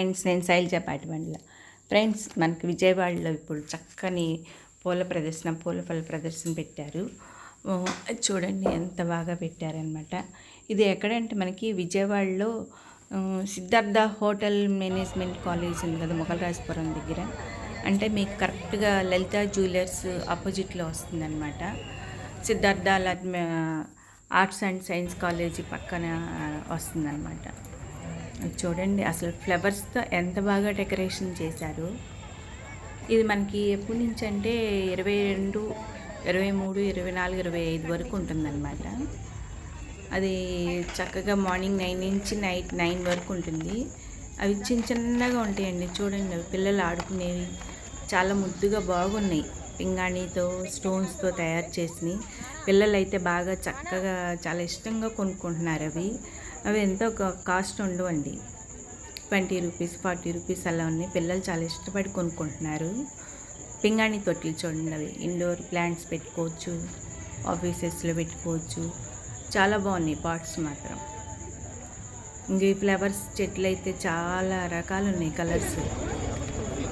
Friends నేను Shailaja Patibandla friends మనకి విజయవాడలో ఇప్పుడు చక్కని పూల ప్రదర్శన పూల ఫల ప్రదర్శన పెట్టారు. అది చూడండి ఎంత బాగా పెట్టారనమాట ఇది ఎక్కడంటే మనకి విజయవాడలో సిద్ధార్థ హోటల్ మేనేజ్మెంట్ కాలేజ్ ఉంది కదా మొగలరాజపురం దగ్గర. అంటే మీకు కరెక్ట్గా లలిత జ్యువెలర్స్ ఆపోజిట్లో వస్తుందన్నమాట. Siddhartha arts and science college పక్కన వస్తుందన్నమాట. చూడండి అసలు ఫ్లవర్స్తో ఎంత బాగా డెకరేషన్ చేశారు. ఇది మనకి ఎప్పటి నుంచి అంటే ఇరవై రెండు ఇరవై మూడు ఇరవై నాలుగు ఇరవై ఐదు వరకు ఉంటుందన్నమాట. అది చక్కగా మార్నింగ్ నైన్ నుంచి నైట్ నైన్ వరకు ఉంటుంది. అవి చిన్న చిన్నగా ఉంటాయండి చూడండి అవి పిల్లలు ఆడుకునేవి. చాలా ముద్దుగా బాగున్నాయి. పింగాణితో స్టోన్స్తో తయారు చేసినవి. పిల్లలు అయితే బాగా చక్కగా చాలా ఇష్టంగా కొనుక్కుంటున్నారు అవి. అవి ఎంతో కా- కాస్ట్ ఉండవండి. ట్వంటీ రూపీస్ ఫార్టీ రూపీస్ అలా ఉన్నాయి. పిల్లలు చాలా ఇష్టపడి కొనుక్కుంటున్నారు. పింగాణి తొట్లు చూడండి అవి. ఇండోర్ ప్లాంట్స్ పెట్టుకోవచ్చు. ఆఫీసెస్లో పెట్టుకోవచ్చు. చాలా బాగున్నాయి పాట్స్ మాత్రం. ఇంక ఈ ఫ్లవర్స్ చెట్లు అయితే చాలా రకాలు ఉన్నాయి కలర్స్.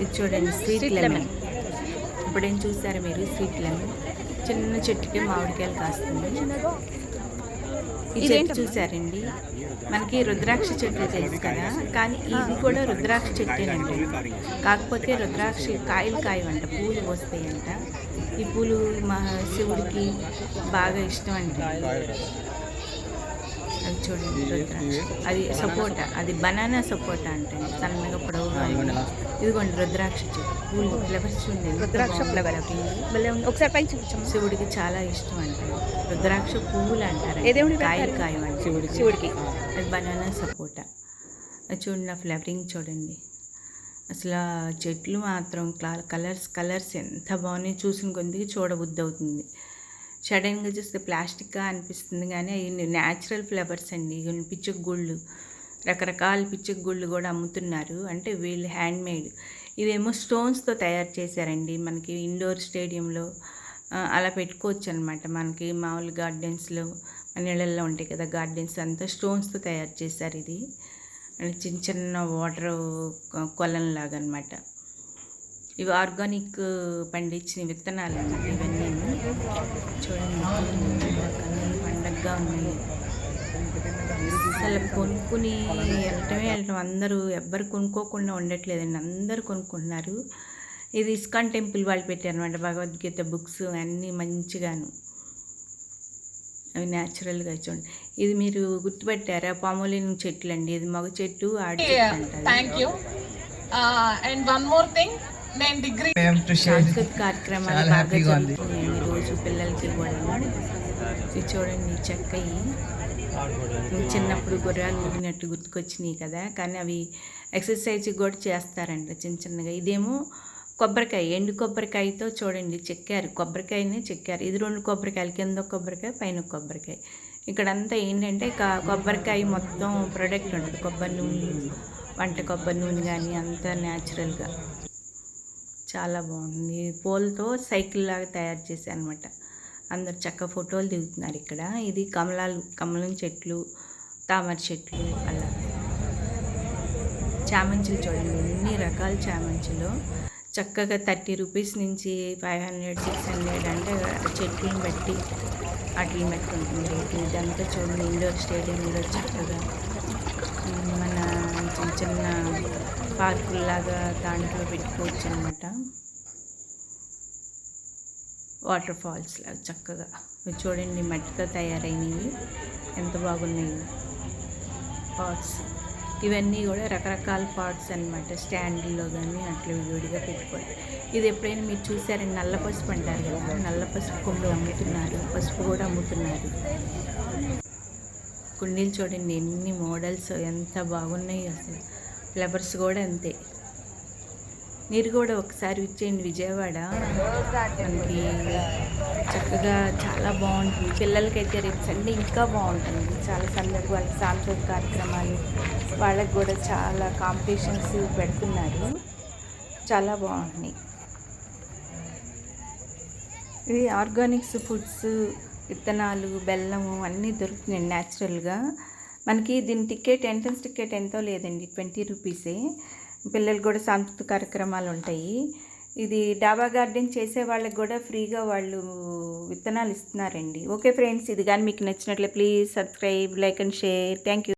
ఇది చూడండి స్వీట్ లెమన్. ఇప్పుడేం చూసారా మీరు? Sweet lemon. చిన్న చెట్టుకి మామిడికాయలు కాస్తుంది ఈ చెట్టు చూసారండి మనకి రుద్రాక్ష చెట్టు తెలుసు కదా. కానీ ఇది కూడా రుద్రాక్ష చెట్టేనండి. కాకపోతే రుద్రాక్ష కాయలు కాయవంట పూలు వస్తాయంట. ఈ పూలు మా శివుడికి బాగా ఇష్టం అంట అది చూడండి రుద్రాక్ష. అది సపోటా అది బనానా సపోటా అంటే సన్నగా పొడవుగా ఉంది. ఇదిగోండి రుద్రాక్ష చెట్టు. పూలు ఫ్లవర్స్ చూడండి రుద్రాక్ష ఫ్లవర్ ఒకసారి పైన శివుడికి చాలా ఇష్టం అంట. రుద్రాక్ష పువ్వులు అంటారు? కాయలు? కాయవంట శివుడికి. శివుడికి. అది బనానా సపోటా. అది చూడండి ఆ ఫ్లవరింగ్ చూడండి. అసలు ఆ చెట్లు మాత్రం క్లా- కలర్స్ కలర్స్ ఎంత బాగున్నాయి. చూసిన కొద్దికి చూడబుద్ధి అవుతుంది. సడన్గా చూస్తే ప్లాస్టిక్గా అనిపిస్తుంది కానీ అవి న్యాచురల్ ఫ్లవర్స్ అండి. ఇవి గుళ్ళు రకరకాల పిచ్చుక గుళ్ళు కూడా అమ్ముతున్నారు. అంటే వీళ్ళు హ్యాండ్ మేడ్ ఇవేమో స్టోన్స్తో తయారు చేశారండి. మనకి ఇండోర్ స్టేడియంలో అలా పెట్టుకోవచ్చు అనమాట మనకి మామూలు గార్డెన్స్లో మన ఉంటాయి కదా గార్డెన్స్ అంతా స్టోన్స్తో తయారు చేశారు ఇది. చిన్న చిన్న వాటర్ కొలంలాగా అనమాట ఇవి ఆర్గానిక్ పండించిన విత్తనాలు ఇవన్నీ చూడండి. పండగగా ఉన్నాయి అసలు కొనుక్కుని వెళ్ళటమే వెళ్ళటం. అందరూ ఎవ్వరు కొనుక్కోకుండా ఉండట్లేదండి. అందరూ కొనుక్కుంటున్నారు. ఇది ఇస్కాన్ టెంపుల్ వాళ్ళు పెట్టారనమాట భగవద్గీత బుక్స్ అన్నీ మంచిగాను. అవి న్యాచురల్గా చూడండి. ఇది మీరు గుర్తుపెట్టారా? పామోలిన్ చెట్లు అండి ఇది మగ చెట్టు ఆడి చెట్టు అంటారు. Thank you and one more thing నేను డిగ్రీ సాంస్కృతిక కార్యక్రమాలు బాగా జరుగుతున్నాయి రోజు పిల్లలకి కూడా ఇది చూడండి చెక్కయి. చిన్నప్పుడు గుర్రాలు ఊగినట్టు గుర్తుకొచ్చినాయి కదా కానీ అవి ఎక్సర్సైజ్ కూడా చేస్తారంట చిన్న చిన్నగా. ఇదేమో కొబ్బరికాయ ఎండు కొబ్బరికాయతో చూడండి చెక్కారు. కొబ్బరికాయనే చెక్కారు. ఇది రెండు కొబ్బరికాయలు కింద ఒక కొబ్బరికాయ పైన ఒక కొబ్బరికాయ. ఇక్కడంతా ఏంటంటే కొబ్బరికాయ మొత్తం ప్రొడక్ట్ ఉంటుంది. కొబ్బరి నూనె వంట కొబ్బరి నూనె కానీ అంతా న్యాచురల్గా చాలా బాగుంది. పోల్తో సైకిల్ లాగా తయారు చేశాను అనమాట అందరు చక్క ఫోటోలు దిగుతున్నారు ఇక్కడ. ఇది కమలాలు కమలం చెట్లు తామర చెట్లు అలా. చామంతులు చూడండి. ఎన్ని రకాల చామంతులు చక్కగా థర్టీ రూపీస్ నుంచి ఫైవ్ హండ్రెడ్ సిక్స్ హండ్రెడ్ అంటే చెట్లను బట్టి అట్లని బట్టి ఉంటుంది. రేటు ఇదంతా చూడండి. ఇండోర్ స్టేడియంలో చక్కగా. మన చిన్న చిన్న పార్కుల్లాగా దాంట్లో పెట్టుకోవచ్చు అనమాట వాటర్ ఫాల్స్ లాగా చక్కగా చూడండి మట్టితో తయారైనవి. ఎంత బాగున్నాయి. పాట్స్ ఇవన్నీ కూడా రకరకాల పాట్స్ అన్నమాట. స్టాండ్లో కానీ అట్లా విడిగా పెట్టుకోవాలి ఇది ఎప్పుడైనా మీరు చూసారండి నల్ల పసుపు అంటారు కదా నల్ల పసుపు కొమ్ములు అమ్ముతున్నారు. పసుపు కూడా అమ్ముతున్నారు. కుండీలు చూడండి ఎన్ని మోడల్స్ ఎంత బాగున్నాయి అసలు. ఫ్లవర్స్ కూడా అంతే. మీరు కూడా ఒకసారి వచ్చేయండి విజయవాడ. మనకి చక్కగా చాలా బాగుంటుంది. పిల్లలకైతే రేపు సండే ఇంకా బాగుంటుంది. చాలా సందర్భాలు వాళ్ళకి సాంస్కృతిక కార్యక్రమాలు. వాళ్ళకి కూడా చాలా కాంపిటీషన్స్ పెడుతున్నారు. చాలా బాగుంటున్నాయి. ఇది ఆర్గానిక్స్ ఫుడ్స్ విత్తనాలు బెల్లము అన్నీ దొరుకుతున్నాయి న్యాచురల్గా. మనకి దీని టికెట్ ఎంట్రన్స్ టికెట్ ఎంతో లేదండి ట్వంటీ రూపీసే. పిల్లలు కూడా సాంస్కృతిక కార్యక్రమాలు ఉంటాయి. ఇది డాబా గార్డెన్ చేసే వాళ్ళకి కూడా ఫ్రీగా వాళ్ళు విత్తనాలు ఇస్తున్నారండి. ఓకే ఫ్రెండ్స్ ఇది కానీ మీకు నచ్చినట్లే please subscribe like and share. Thank you.